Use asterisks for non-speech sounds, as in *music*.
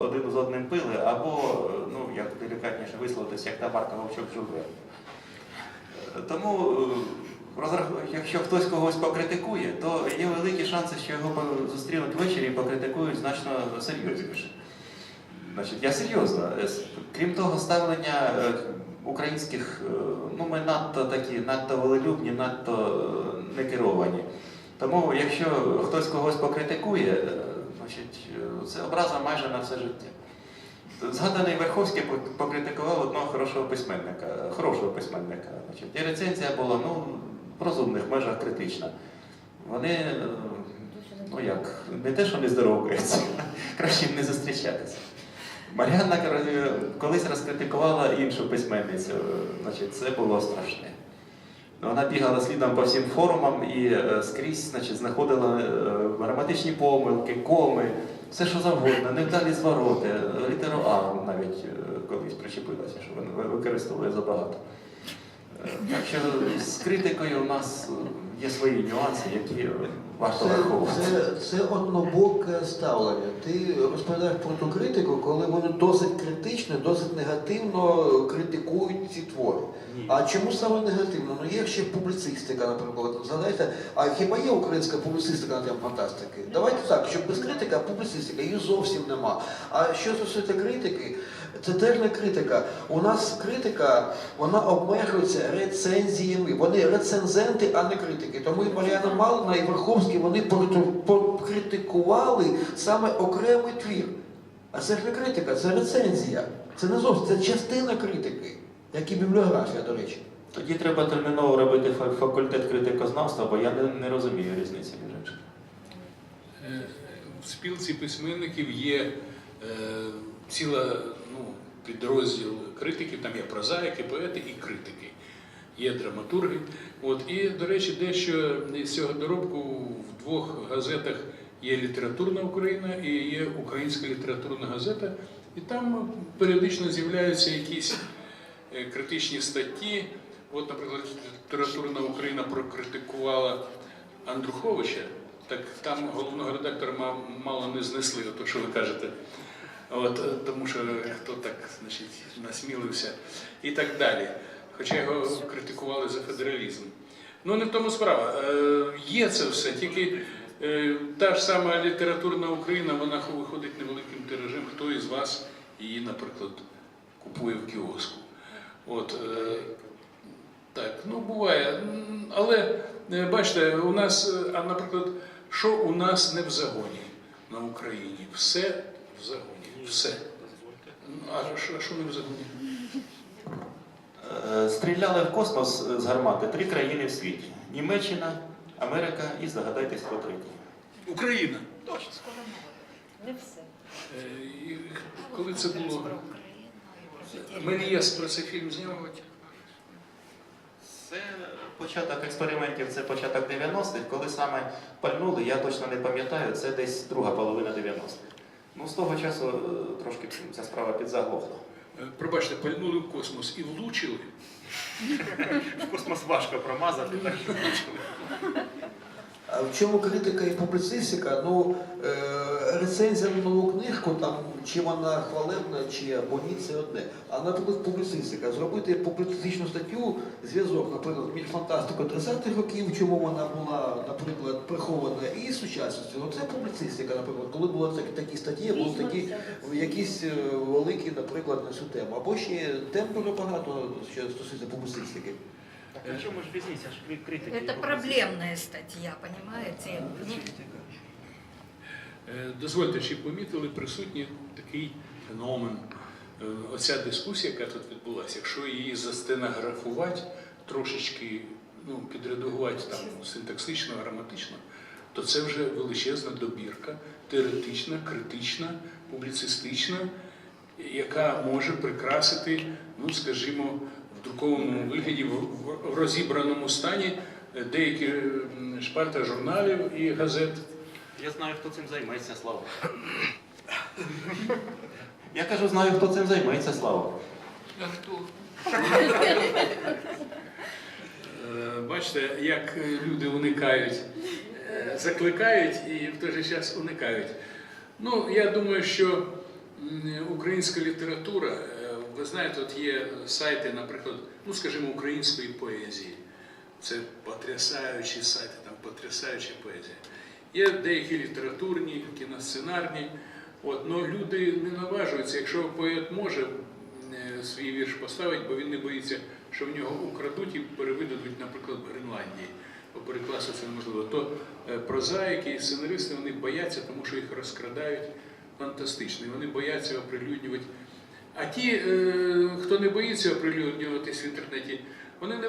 один з одним пили, або, е, ну, як делікатніше висловитися, як табарка вовчок живе. Е, Тому, е, якщо хтось когось покритикує, то є великі шанси, що його зустрінуть ввечері і покритикують значно серйозніше. Значить, я серйозно. Е, Крім того, ставлення українських, ну ми надто такі, надто волелюбні, надто е, некеровані. Тому, якщо хтось когось покритикує, значить, е, це образа майже на все життя. Згаданий Верховський покритикував одного хорошого письменника, хорошого письменника. Значить, і рецензія була ну, в розумних межах критична. Вони, е, ну як, не те, що не здоровкаються, *laughs* краще б не зустрічатися. Мар'яна е, колись розкритикувала іншу письменницю, значить, це було страшне. Вона бігала слідом по всім форумам і е, скрізь значить, знаходила е, граматичні помилки, коми, все що завгодно, невдалі звороти, літеру А навіть е, колись причепилася, що вона використовує забагато. Так що з критикою у нас є свої нюанси, які варто Це, враховувати. це, це однобоке ставлення. Ти розповідаєш про ту критику, коли вони досить критично, досить негативно критикують ці твори. А чому саме негативно? Ну є ще публіцистика, наприклад. Згадайте, а хіба є українська публіцистика на тему фантастики? Давайте так, щоб без критики, а публіцистика, її зовсім нема. А що стосується критики, це теж не критика. У нас критика, вона обмежується рецензіями. Вони рецензенти, а не критики. Тому і Мар'яна Малина, і Верховський вони покритикували саме окремий твір. А це ж не критика, це рецензія. Це не зовсім це частина критики, як і бібліографія, до речі. Тоді треба терміново робити факультет критикознавства, бо я не, не розумію різниці між іншим. Е, В спілці письменників є е, ціла ну, підрозділ критиків, там є прозаїки, поети і критики. Є драматурги. От, і, до речі, дещо з цього доробку в двох газетах є літературна Україна і є українська літературна газета. І там періодично з'являються якісь е, критичні статті. От, наприклад, літературна Україна прокритикувала Андруховича, так там головного редактора мало не знесли, то що ви кажете. От, е, тому що хто так значить, насмілився і так далі. Хоча його критикували за федералізм. Ну не в тому справа. Е, є це все, тільки е, та ж сама літературна Україна, вона виходить невеликим тиражем. Хто із вас її, наприклад, купує в кіоску? От, е, так, ну буває. Але бачите, у нас, а наприклад, що у нас не в загоні на Україні? Все в загоні. Все. Ну, а що не в загоні? Е, Стріляли в космос з гармати три країни в світі: Німеччина, Америка і здогадайтесь, хто третій. Україна. Точно. Не все. Е, і Коли це було? Мелієс про це фільм зняв. Це початок експериментів, це початок 90-х. Коли саме пальнули, я точно не пам'ятаю, це десь друга половина 90-х. Ну, з того часу е, трошки ця справа підзаглохла. Е, Пробачте, пальнули в космос і влучили. В космос важко промазати, так що влучили. А в чому критика і публіцистика? Ну, е, рецензія на нову книжку, там, чи вона хвалебна, чи або ні, це одне. А наприклад, публіцистика. Зробити публіцистичну статтю, зв'язок, наприклад, між фантастикою 30-х років, чому вона була, наприклад, прихована, і сучасністю. Ну, це публіцистика, наприклад. Коли були такі, такі статті, були такі якісь е, великі, наприклад, на цю тему. Або ще тем дуже багато, що стосується публіцистики. Так а в чому ж різниця ж крі- критики? Это проблемная статья, понимаете? Е, Дозвольте, чи помітили присутні такий феномен. Е, Оця дискусія, яка тут відбулася, якщо її застенографувати, трошечки ну, підредагувати там синтаксично, граматично, то це вже величезна добірка, теоретична, критична, публіцистична, яка може прикрасити, ну скажімо, в друкованому вигляді, в, розібраному стані е, деякі м, шпальта журналів і газет. Я знаю, хто цим займається, Слава. Я кажу, знаю, хто цим займається, Слава. А хто? Е, Бачите, як е, люди уникають, е, закликають і в той же час уникають. Ну, я думаю, що українська література, е, ви знаєте, от є сайти, наприклад, ну скажімо, української поезії. Це потрясаючі сайти, там потрясаюча поезія. Є деякі літературні, кіносценарні. От, но люди не наважуються, якщо поет може е, свій вірш поставити, бо він не боїться, що в нього украдуть і перевидадуть, наприклад, в Гренландії. Бо перекласти це неможливо. То е, прозаїки і сценаристи вони бояться, тому що їх розкрадають фантастично. Вони бояться оприлюднювати. А ті, е, хто не боїться оприлюднюватись в інтернеті, вони не